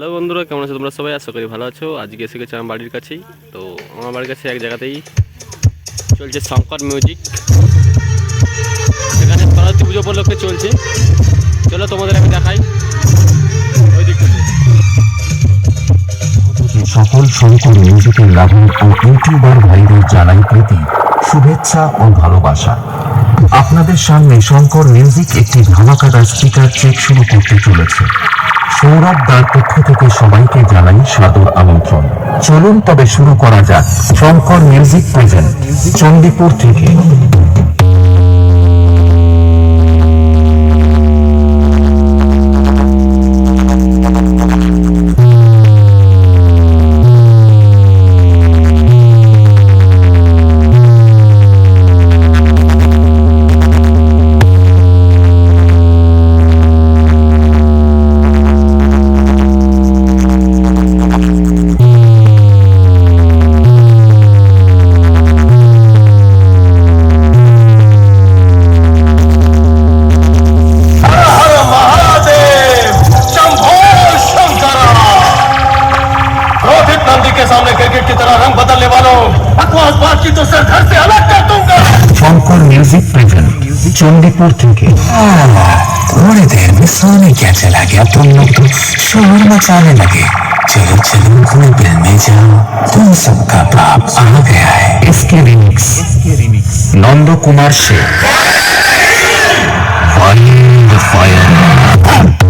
Hello বন্ধুরা, কেমন আছো তোমরা সবাই? আশা করি ভালো আছো। আজকে এসে গেছি আমার বাড়ির কাছেই। তো আমার বাড়ির কাছে এক জায়গাতেই চলছে শঙ্কর মিউজিক এখানে সরস্বতী পুজো উপলক্ষে চলছে। চলো তোমাদের আমি দেখাই। সকল শঙ্কর মিউজিকের লাভের ও ইউটিউবার ভাইদের জানাই প্রীতি, শুভেচ্ছা ও ভালোবাসা। আপনাদের সামনে শঙ্কর মিউজিক একটি ধামাকাদার স্পিকার চেক শুরু করতে চলেছে। সৌরভ দার পক্ষ থেকে সবাইকে জানাই সাদর আমন্ত্রণ। চলুন তবে শুরু করা যাক। শঙ্কর মিউজিক প্রেজেন্ট চণ্ডীপুর থেকে। सामने क्रिकेट की तरह रंग बदलने वालों बकवास बात की तो सर घर से अलग कर दूँगा। शंकर म्यूज़िक प्रेजेंट चंडीपुर थी थोड़ी देर में सोने क्या चला गया। तुम लोग तो शोर मचाने लगे। चलो चलो घूम दिल में जाओ तुम सबका बाप आ गया है। इसके रिमिक्स नंदो Kumar Sheikh Find the fire.